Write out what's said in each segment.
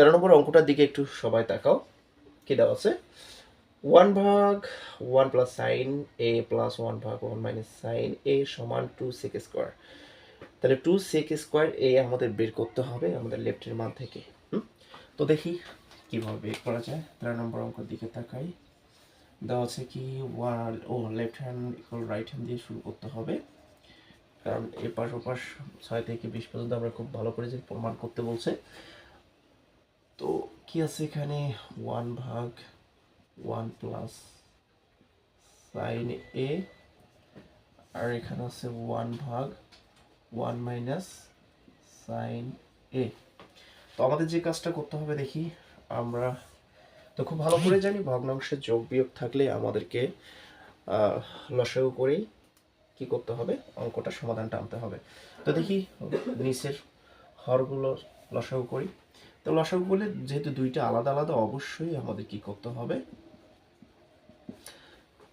তেরো নম্বর অঙ্কটার দিকে একটু সবাই তাকাও। কি দেওয়া আছে? ওয়ান ভাগ one plus sine A plus one ভাগ ওয়ান মাইনাস সাইন এ সমান টু সেক স্কোয়ার। তাহলে টু সেক স্কোয়ার এ আমাদের বের করতে হবে আমাদের লেফটের মান থেকে? তো দেখি কীভাবে বের করা যায়। তেরো নম্বর অঙ্কের দিকে তাকাই। দেওয়া আছে কি ওয়ান, ও left hand equal right hand দিয়ে শুরু করতে হবে। কারণ এপাশ ওপাশ ছয় থেকে বিশ পর্যন্ত আমরা খুব ভালো করে যে প্রমাণ করতে বলছে তো কি আছে এখানে? ওয়ান ভাগ ওয়ান প্লাস সাইন এ আর এখানে আছে ওয়ান ভাগ ওয়ান মাইনাস সাইন এ তো আমাদের যে কাজটা করতে হবে দেখি, আমরা তো খুব ভালো করে জানি ভগ্নাংশের যোগ বিয়োগ থাকলে আমাদেরকে লসাগু করেই কি করতে হবে? অঙ্কটা সমাধানটা আনতে হবে। তো দেখি, নিচের হরগুলো লসাগু করি। তো লসাগু করলে যেহেতু দুইটা আলাদা আলাদা, অবশ্যই আমাদের কি করতে হবে?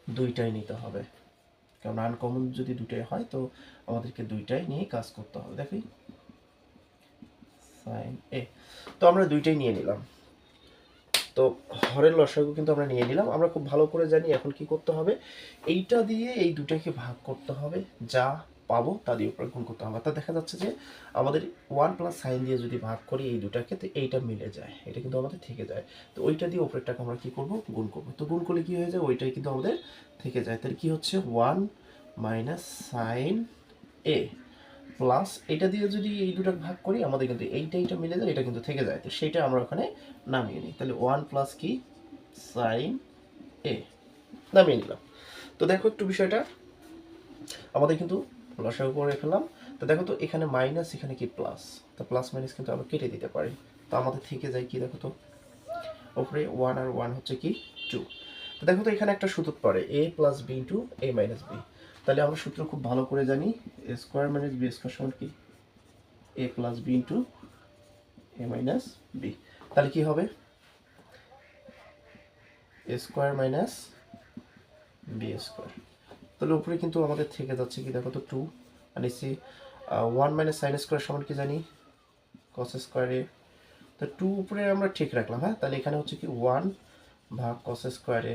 দুইটাই নিতে হবে। কারণ আনকমন যদি দুইটাই হয়, তো আমাদেরকে দুইটাই নিয়ে কাজ করতে হবে। দেখি। সাইন এ, তো আমরা দুইটাই নিয়ে নিলাম। তো হরের লসাগু কিন্তু আমরা নিয়ে নিলাম। আমরা খুব ভালো করে জানি এখন কি করতে হবে। এইটা দিয়ে এই দুটাকে ভাগ করতে হবে যা পাবো, তা দিয়ে উপরে গুণ করতে হবে। তা দেখা যাচ্ছে যে আমাদের ওয়ান প্লাস সাইন দিয়ে যদি ভাগ করি এই দুটাকে, তো এইটা মিলে যায়। এটা কিন্তু আমাদের থেকে যায়। তো ওইটা দিয়ে উপরেরটাকে আমরা কী করব? গুণ করব। তো গুণ করলে কি হয়ে যায়? ওইটাই কিন্তু আমাদের থেকে যায়। তাহলে কি হচ্ছে? One minus sine A plus এটা দিয়ে যদি এই দুটো ভাগ করি, আমাদের কিন্তু এইটা এইটা মিলে যায়, এটা কিন্তু থেকে যায়। তো সেটা আমরা ওখানে নামিয়ে নিই। তাহলে ওয়ান প্লাস কি? সাইন এ নামিয়ে নিলাম। তো দেখো একটু বিষয়টা। আমাদের কিন্তু লসাগু করে ফেললাম। তো দেখো তো এখানে মাইনাস এখানে কি প্লাস তো প্লাস মাইনাস কিন্তু আমরা কেটে দিতে পারি। তো আমাদের থেকে যায় কি দেখো তো? ওপরে ওয়ান আর ওয়ান হচ্ছে কি? টু তো দেখো তো এখানে একটা সূত্র পড়ে A plus B into A minus B তাহলে আমরা সূত্র খুব ভালো করে জানি A square minus B square সমান কি? A plus B into A minus B তাহলে কি হবে? A square minus B square তাহলে উপরে কিন্তু আমাদের থেকে যাচ্ছে কি? দেখো তো টু আর নিচে ওয়ান মাইনাস সাইন স্কোয়ার সমান কি জানি? কস স্কোয়ারে তো টু উপরে আমরা ঠিক রাখলাম হ্যাঁ? তাহলে এখানে হচ্ছে কি ওয়ান ভাগ কস স্কোয়ারে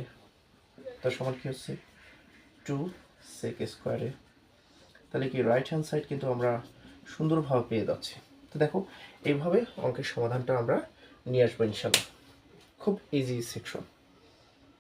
তার সমান কি হচ্ছে? টু সেক স্কোয়ারে তাহলে কি রাইট হ্যান্ড সাইড কিন্তু আমরা সুন্দরভাবে পেয়ে যাচ্ছি। তো দেখো, এইভাবে অঙ্কের সমাধানটা আমরা নিয়ে আসব ইনশাল্লাহ খুব ইজি সেকশন